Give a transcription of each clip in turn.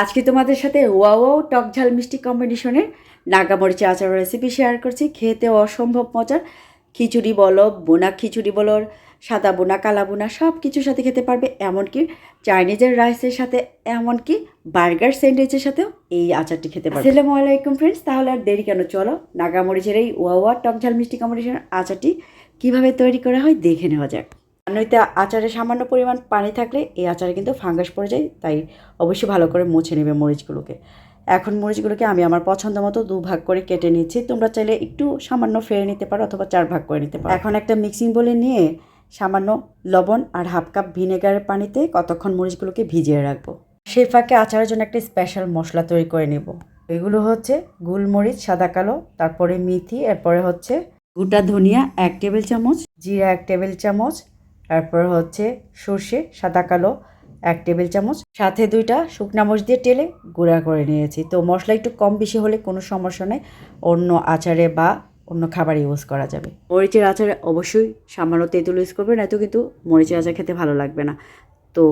আজকে তোমাদের সাথে ওয়াও ওয়াও টক ঝাল মিষ্টি কম্বিনেশনের নাগামরিচে আচার রেসিপি শেয়ার করছি। খেতে অসম্ভব মজার। খিচুড়ি বলো বোনা খিচুড়ি বলো সাদা বোনা কালা বোনা সব কিছুর সাথে খেতে পারবে। এমনকি চাইনিজের রাইসের সাথে এমনকি বার্গার স্যান্ডউইচের সাথেও এই আচারটি খেতে পারবে। আসসালামু আলাইকুম ফ্রেন্ডস তাহলে আর দেরি কেন? চলো নাগামরিচের এই ওয়া ওয়া টক ঝাল মিষ্টি কম্বিনেশনের আচারটি কীভাবে তৈরি করা হয় দেখে নেওয়া যাক। নইতে আচারে সামান্য পরিমাণ পানি থাকলে এই আচারে কিন্তু ফাঙ্গাস পড়ে যায়, তাই অবশ্যই ভালো করে মুছে নেবে মরিচগুলোকে। এখন মরিচগুলোকে আমি আমার পছন্দ মতো দু ভাগ করে কেটে নিচ্ছি। তোমরা চাইলে একটু সামান্য ফেরে নিতে পারো অথবা চার ভাগ করে নিতে পারো। এখন একটা মিক্সিং বলে নিয়ে সামান্য লবণ আর হাফ কাপ ভিনেগারের পানিতে কতক্ষণ মরিচগুলোকে ভিজিয়ে রাখব। সেই ফাঁকে আচারের জন্য একটা স্পেশাল মশলা তৈরি করে নেব। এগুলো হচ্ছে গোলমরিচ, সাদা কালো, তারপরে মেথি, এরপরে হচ্ছে গোটা ধনিয়া এক টেবিল চামচ, জিরা এক টেবিল চামচ তারপর হচ্ছে সর্ষে, সাদা কালো, এক টেবিল চামচ। সাথে দুইটা শুকনা মরিচ দিয়ে টেলে গুঁড়া করে নিয়েছি। তো মশলা একটু কম বেশি হলে কোনো সমস্যা নেই, অন্য আচারে বা অন্য খাবার ইউজ করা যাবে। মরিচের আচারে অবশ্যই সামান্য তেঁতুল ইউজ করবে নয়তো কিন্তু মরিচের আচার খেতে ভালো লাগবে না। তো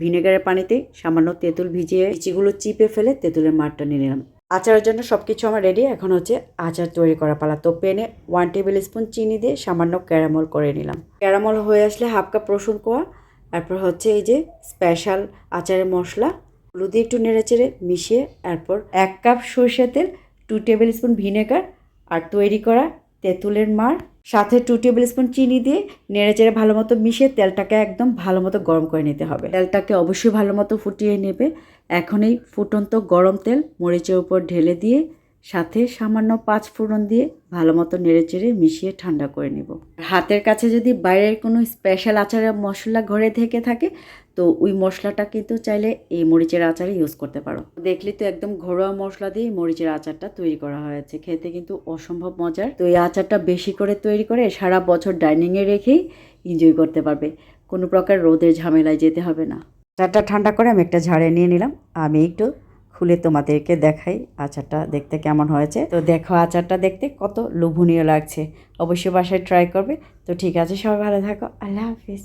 ভিনেগারের পানিতে সামান্য তেঁতুল ভিজিয়ে লিচিগুলো চিপে ফেলে তেঁতুলের মারটা নিয়ে নিলাম। আচারের জন্য সব কিছু আমার রেডি এখন হচ্ছে আচার তৈরি করা পালা। তো পেনে ওয়ান টেবিল স্পুন চিনি দিয়ে সামান্য ক্যারামল করে নিলাম। ক্যারামল হয়ে আসলে হাফ কাপ রসুন কোয়া। তারপর হচ্ছে এই যে স্পেশাল আচারের মশলা। হলুদ একটু নেড়েচেড়ে মিশিয়ে, তারপর এক কাপ সরষের তেল টু টেবিল স্পুন ভিনেগার আর তৈরি করা তেঁতুলের মার, সাথে টু টেবিল স্পুন চিনি দিয়ে নেড়েচেড়ে ভালো মতো মিশিয়ে তেলটাকে একদম ভালো মতো গরম করে নিতে হবে। তেলটাকে অবশ্যই ভালো মতো ফুটিয়ে নেবে। এখন এই ফুটন্ত গরম তেল মরিচের উপর ঢেলে দিয়ে সাথে সামান্য পাঁচ ফোড়ন দিয়ে ভালো মতো নেড়ে চেড়ে মিশিয়ে ঠান্ডা করে নেব। হাতের কাছে যদি বাইরের কোনো স্পেশাল আচারের মশলা ঘরে থেকে থাকে, তো ওই মশলাটা কিন্তু চাইলে এই মরিচের আচারে ইউজ করতে পারো। দেখলি তো একদম ঘরোয়া মশলা দিয়ে মরিচের আচারটা তৈরি করা হয়েছে। খেতে কিন্তু অসম্ভব মজার। তো এই আচারটা বেশি করে তৈরি করে সারা বছর ডাইনিংয়ে রেখেই এনজয় করতে পারবে। কোনো প্রকার রোদের ঝামেলায় যেতে হবে না। আচারটা ঠান্ডা করে আমি একটা ঝাড়ে নিয়ে নিলাম। আমি একটু খুলে তোমাদেরকে দেখাই আচারটা দেখতে কেমন হয়েছে। তো দেখো আচারটা দেখতে কত লোভনীয় লাগছে। অবশ্যই বাসায় ট্রাই করবে। তো ঠিক আছে, সবাই ভালো থাকো। আল্লাহ হাফিজ।